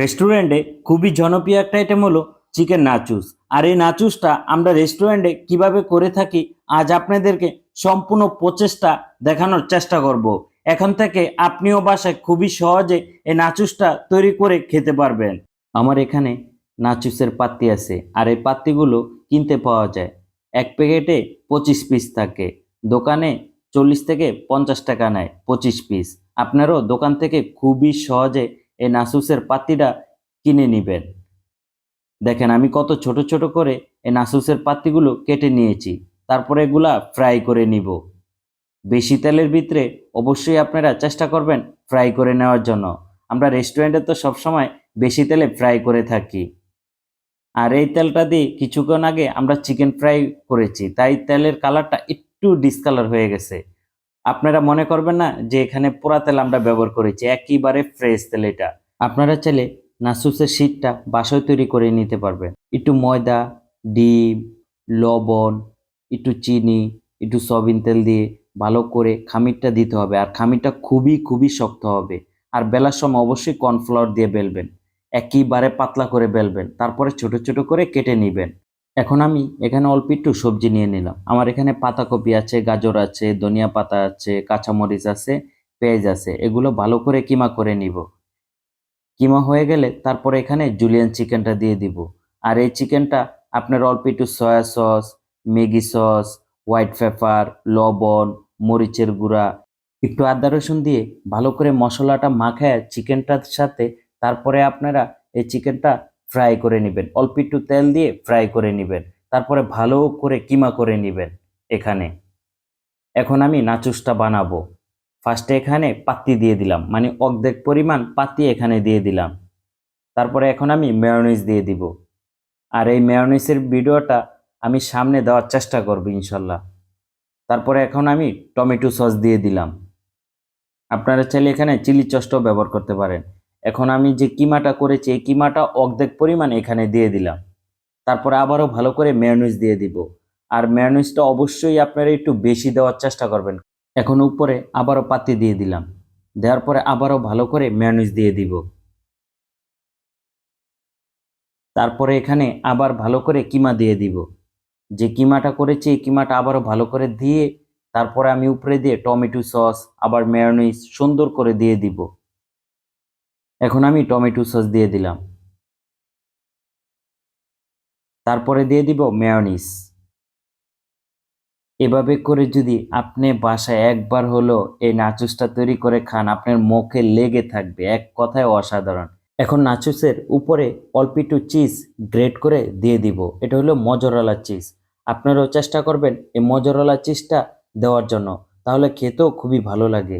রেস্টুরেন্টে খুবই জনপ্রিয় একটা আইটেম হলো চিকেন নাচুস আর এই নাচুসটা আমরা রেস্টুরেন্টে কীভাবে করে থাকি, আজ আপনাদেরকে সম্পূর্ণ প্রচেষ্টা দেখানোর চেষ্টা করব। এখন থেকে আপনিও বাসায় খুবই সহজে এই নাচুসটা তৈরি করে খেতে পারবেন। আমার এখানে নাচুসের পাত্তি আছে, আর এই পাত্তিগুলো কিনতে পাওয়া যায়। এক প্যাকেটে পঁচিশ পিস থাকে। দোকানে চল্লিশ থেকে পঞ্চাশ টাকা নেয় পঁচিশ পিস আপনারও দোকান থেকে খুবই সহজে এই নাসুসের পাত্তিটা কিনে নেবেন। দেখেন, আমি কত ছোট ছোট করে এই নাসুসের পাত্তিগুলো কেটে নিয়েছি। তারপরে এগুলা ফ্রাই করে নিব। বেশি তেলের ভিতরে অবশ্যই আপনারা চেষ্টা করবেন ফ্রাই করে নেওয়ার জন্য। আমরা রেস্টুরেন্টে তো সবসময় বেশি তেলে ফ্রাই করে থাকি। আর এই তেলটা দিয়ে কিছুক্ষণ আগে আমরা চিকেন ফ্রাই করেছি। তাই তেলের কালারটা একটু ডিসকালার হয়ে গেছে। আপনারা মনে করবেন না যে এখানে পোড়া তেল আমরা ব্যবহার করেছি, একেবারে ফ্রেশ তেল এটা। আপনারা চাইলে নাসুসের শীতটা বাসায় তৈরি করে নিতে পারবেন। একটু ময়দা, ডিম, লবণ, একটু চিনি, একটু সয়াবিন তেল দিয়ে ভালো করে খামিরটা দিতে হবে আর খামিরটা খুবই খুবই শক্ত হবে। আর বেলার সময় অবশ্যই কর্নফ্লাওয়ার দিয়ে বেলবেন। একইবারে পাতলা করে বেলবেন। তারপরে ছোট ছোট করে কেটে নেবেন। এখন আমি এখানে অল্প একটু সবজি নিয়ে নিলাম। আমার এখানে পাতাকপি আছে, গাজর আছে, ধনিয়া পাতা আছে, কাঁচামরিচ আছে, পেঁয়াজ আছে। এগুলো ভালো করে কিমা করে নিব। কিমা হয়ে গেলে তারপরে এখানে জুলিয়ান চিকেনটা দিয়ে দিব। আর এই চিকেনটা আপনার অল্প একটু soya sauce Maggi sauce white pepper লবণ, মরিচের গুঁড়া, একটু আদা রসুন দিয়ে ভালো করে মশলাটা মাখায় চিকেনটার সাথে, তারপরে আপনারা এই চিকেনটা ফ্রাই করে নেবেন। অল্প একটু তেল দিয়ে ফ্রাই করে নেবেন। তারপরে ভালো করে কিমা করে নেবেন এখানে। এখন আমি নাচুসটা বানাবো। ফার্স্টে এখানে পাত্তি দিয়ে দিলাম। মানে অর্ধেক পরিমাণ পাত্তি এখানে দিয়ে দিলাম। তারপরে এখন আমি মেয়নিজ দিয়ে দিব। আর এই মেয়নিসের ভিডিওটা আমি সামনে দেওয়ার চেষ্টা করব ইনশাল্লাহ। তারপরে এখন আমি টমেটো সস দিয়ে দিলাম। আপনারা চাইলে এখানে চিলি সসটাও ব্যবহার করতে পারেন। এখন আমি যে কিমাটা করেছি, এই কিমাটা অর্ধেক পরিমাণ এখানে দিয়ে দিলাম। তারপরে আবারও ভালো করে মেয়নিজ দিয়ে দিব। আর মেয়নিজটা অবশ্যই আপনারা একটু বেশি দেওয়ার চেষ্টা করবেন। এখন উপরে আবারও পাতি দিয়ে দিলাম। দেওয়ার পরে আবারও ভালো করে মেয়নিজ দিয়ে দিব। তারপরে এখানে আবার ভালো করে কিমা দিয়ে দিব। যে কিমাটা করেছি, এই কিমাটা আবারও ভালো করে দিয়ে তারপরে আমি উপরে দিয়ে টমেটো সস, আবার মেয়নিজ সুন্দর করে দিয়ে দিব। এখন আমি টমেটো সস দিয়ে দিলাম। তারপরে দিয়ে দিব মেয়নিস এভাবে করে যদি আপনি বাসায় একবার হলো এই নাচুসটা তৈরি করে খান, আপনার মুখে লেগে থাকবে, এক কথায় অসাধারণ। এখন নাচুসের উপরে অল্প একটু চিজ গ্রেট করে দিয়ে দিব। এটা হলো মজরালা চিজ আপনারাও চেষ্টা করবেন এই মজরালা চিজটা দেওয়ার জন্য। তাহলে খেতেও খুবই ভালো লাগে।